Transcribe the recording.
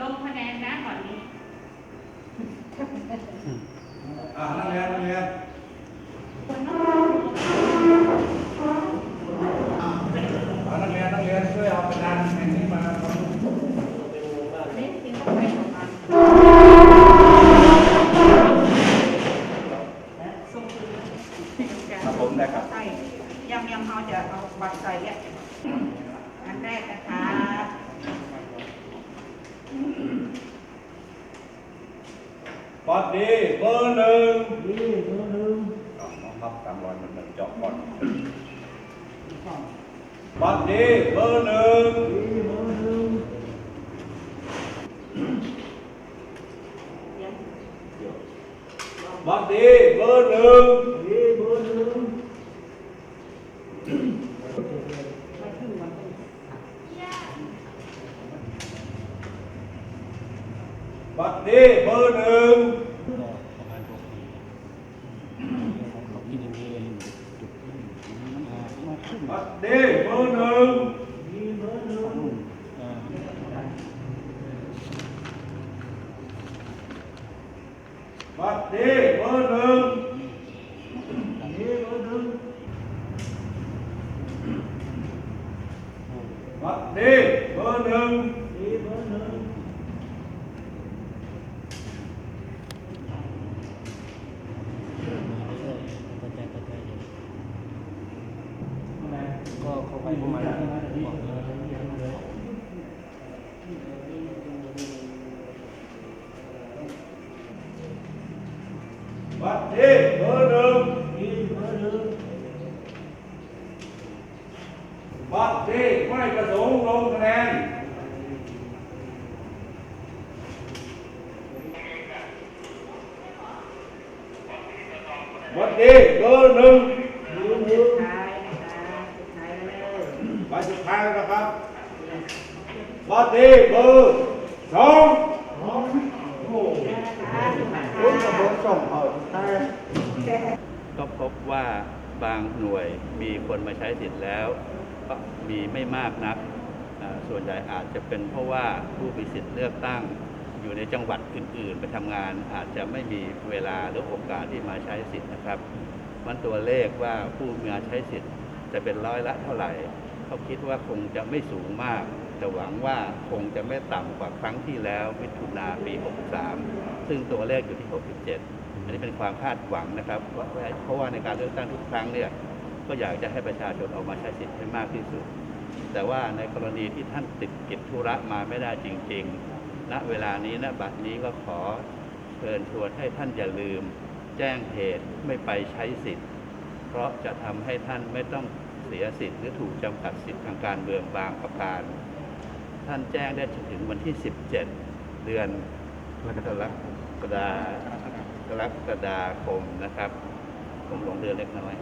ลงคะแนนนะก่อนนี้ อ่านักเรียนนักเรียนอ่านักเรียนนักเรียนช่วยเอากระดานแผ่นนี้มาครับนี่กินเข้าไปของมันส่งคืนครับผมได้ครับ ใช่ยำยำเขาจะเอาบัตรใส่เนี่ย อันแรกนะคะปัดดีเบอร์หนึ่งดีเบอร์หนึ่งน้องรับตามรอยมันมันเจาะก่อนปัดดีเบอร์หนึ่งปัดดีเบอร์หนึ่ง ไม่ขึ้นมันเป็น ปัดดีเบอร์หนึ่งประมาณหกปีเขากินอย่างนี้เลยจุดอ่ามาขึ้นปัดดีเบอร์หนึ่งอ่าปัดดีเบอร์หนึ่งปัดดีเบอร์หนึ่ง กระจายกระจาย ก็เข้าไปประมาณบอกเลยปัดดีเบ ไปสุดท้ายแล้วนะครับปัดดีเบอร์สองก็พบว่าบางหน่วยมีคนมาใช้สิทธิ์แล้วก็มีไม่มากนัก ส่วนใหญ่อาจจะเป็นเพราะว่าผู้มีสิทธิ์เลือกตั้งอยู่ในจังหวัดอื่น ๆ ไปทำงานอาจจะไม่มีเวลาหรือโอกาสที่มาใช้สิทธิ์นะครับ มันตัวเลขว่าผู้มาใช้สิทธิ์จะเป็นร้อยละเท่าไหร่ เขาคิดว่าคงจะไม่สูงมาก แต่หวังว่าคงจะไม่ต่ำกว่าครั้งที่แล้วมิถุนาปี 63 ซึ่งตัวเลขอยู่ที่ 67 อันนี้เป็นความคาดหวังนะครับเพราะเพราะว่าในการเลือกตั้งทุกครั้งเนี่ยก็อยากจะให้ประชาชนออกมาใช้สิทธิ์ให้มากที่สุด แต่ว่าในกรณีที่ท่านติดกิจธุระมาไม่ได้จริงๆณเวลานี้ณบัดนี้ก็ขอเชิญชวนให้ท่านอย่าลืม แจ้งเหตุไม่ไปใช้สิทธิ์ เพราะจะทำให้ท่านไม่ต้อง เสียสิทธิ์หรือถูกจำกัดสิทธิ์ทางการเมืองบางประการ ท่านแจ้งได้ถึงวันที่ 17 เดือนกรกฎากรกฎาคมนะครับ ผมหลงเดือนเล็กน้อย